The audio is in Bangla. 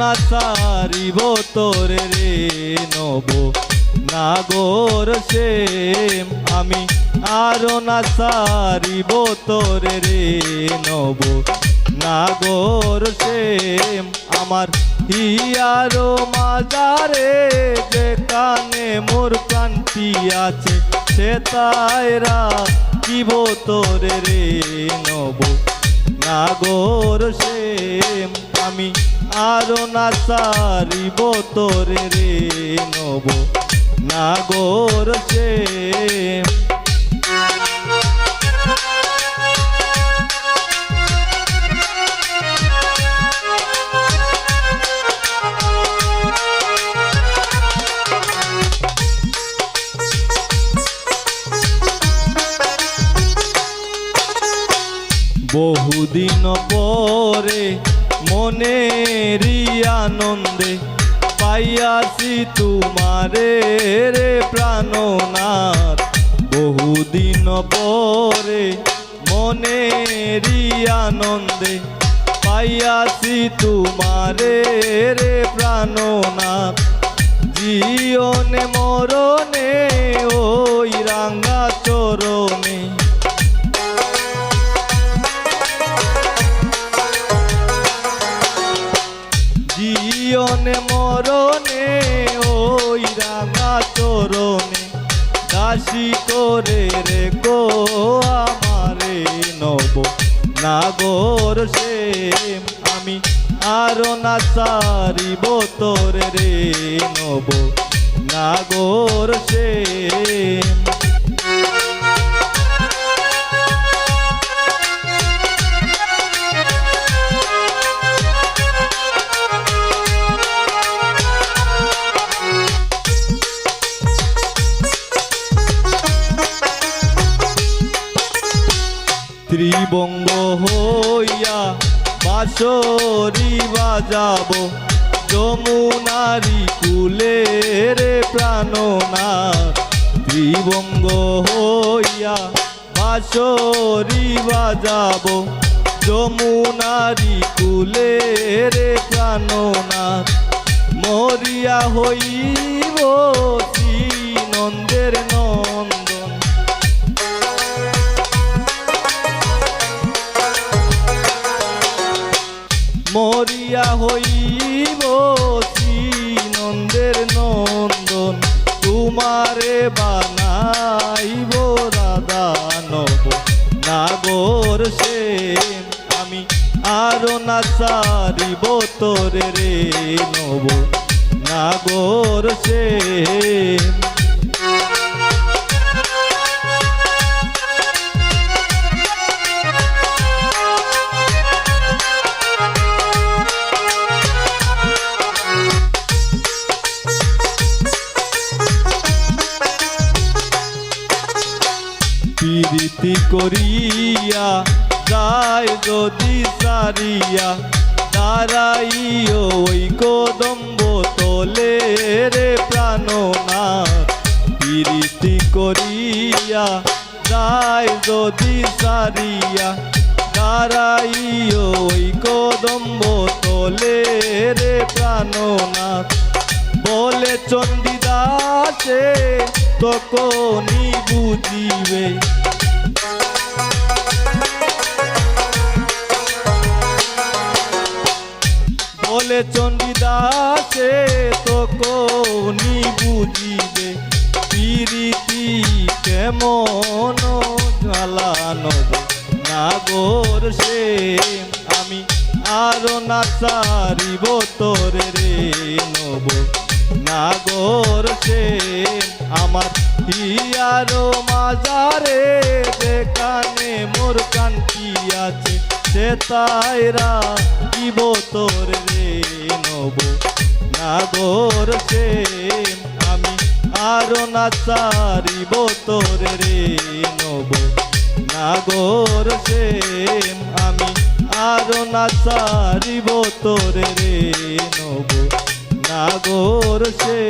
না সারিব তোরে রে নব। নাগর সেম আমি আরও না সারিব তোরে রে নব। নাগর সেম আমার হিয়ারো মাজারে যে কানে মোর প্রান্তি আছে সে তাইরা দিব তোরে রে নব। নাগর সেম আমি আরও না সারিব তোরে রে নব। নাগর সেম। বহুদিন পরে মনেরই আনন্দে পাইয়াছি তোমারে রে প্রাণনাথ। বহুদিন পরে মনেরই আনন্দে পাইয়াছি তোমারে রে প্রাণনাথ। জীবনে মরণে ওই রাঙ্গা চরণে জীবনে মরণে, ওই রাঙা চরণে। দাসী করে রে গো আমারে নব। নাগর সে আমি, আরও না সারিব তোরে রে নব। নাগর সে ত্রিবঙ্গ হইয়া বাঁশরি বাজাবো। যমুনারি কুলে রে প্রাণনা ত্রিবঙ্গ হইয়া বাঁশরি বাজাবো। যমুনারি কুলে রে প্রাণনা মরিয়া হইব নন্দের নন্দন মরিয়া হইব নন্দের নন্দন, তোমারে বানাইব রাধা নব। নাগর সে আমি আরও না সারিব তোরে রে নব। নাগর সে প্রীতি করিয়া যায় যদি সারিয়া দাঁড়াইও ওই কদম্ব তোলে রে প্রাণনা প্রীতি করিয়া যায় যদি সারিয়া দাঁড়াইও ওই কদম্ব তোলে রে প্রাণনাথ। বলে চণ্ডীদাসে তখনই বুঝিবে বলে চণ্ডীদাসে তখনই বুঝিবে প্রীতি কেমন জ্বালানব নাগর সে আমি আরও না সারিব তোরে রে নব। নাগর সে আমার হিয়ারো মাজারে, যেখানে মোর কান্তি আছে? সে তাইরা দিব তোর রে নব। নাগর সে আমি আরও না সারিব তোর রে নব। নাগর সে আমি আরও না সারিব তোর রে নব। নাগর সে